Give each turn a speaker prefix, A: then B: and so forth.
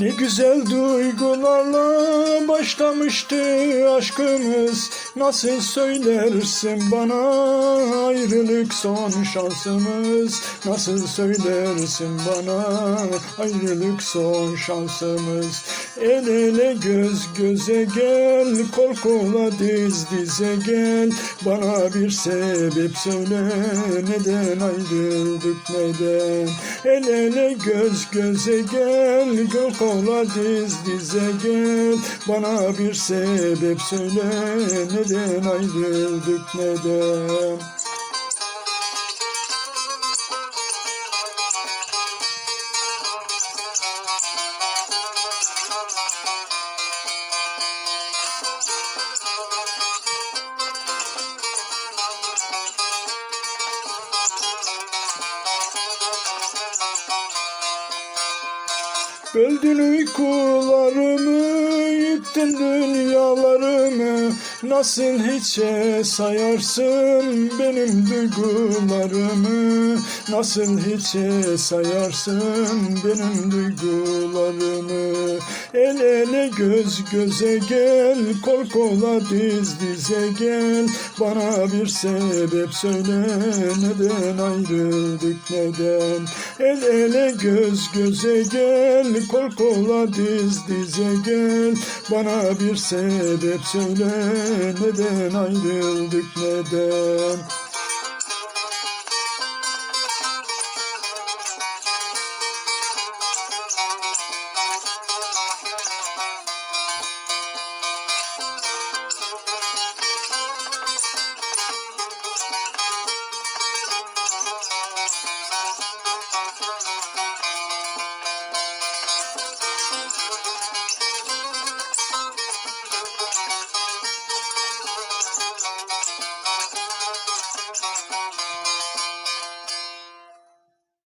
A: Ne güzel duygularla başlamıştı aşkımız. Nasıl söylersin bana ayrılık son şansımız? Nasıl söylersin bana ayrılık son şansımız? El ele göz göze gel kol kola diz dize gel. Bana bir sebep söyle neden ayrıldık neden? El ele göz göze gel Gel kola diz dize gel Bana bir sebep söyle. Neden ayrıldık neden Böldün uykularımı, yıktın dünyalarımı. Nasıl hiçe sayarsın benim duygularımı? Nasıl hiçe sayarsın benim duygularımı? El ele göz göze gel, kol kola diz dize gel. Bana bir sebep söyle neden ayrıldık neden? El ele göz göze gel, kol kola diz dize gel. Bana bir sebep söyle neden ayrıldık neden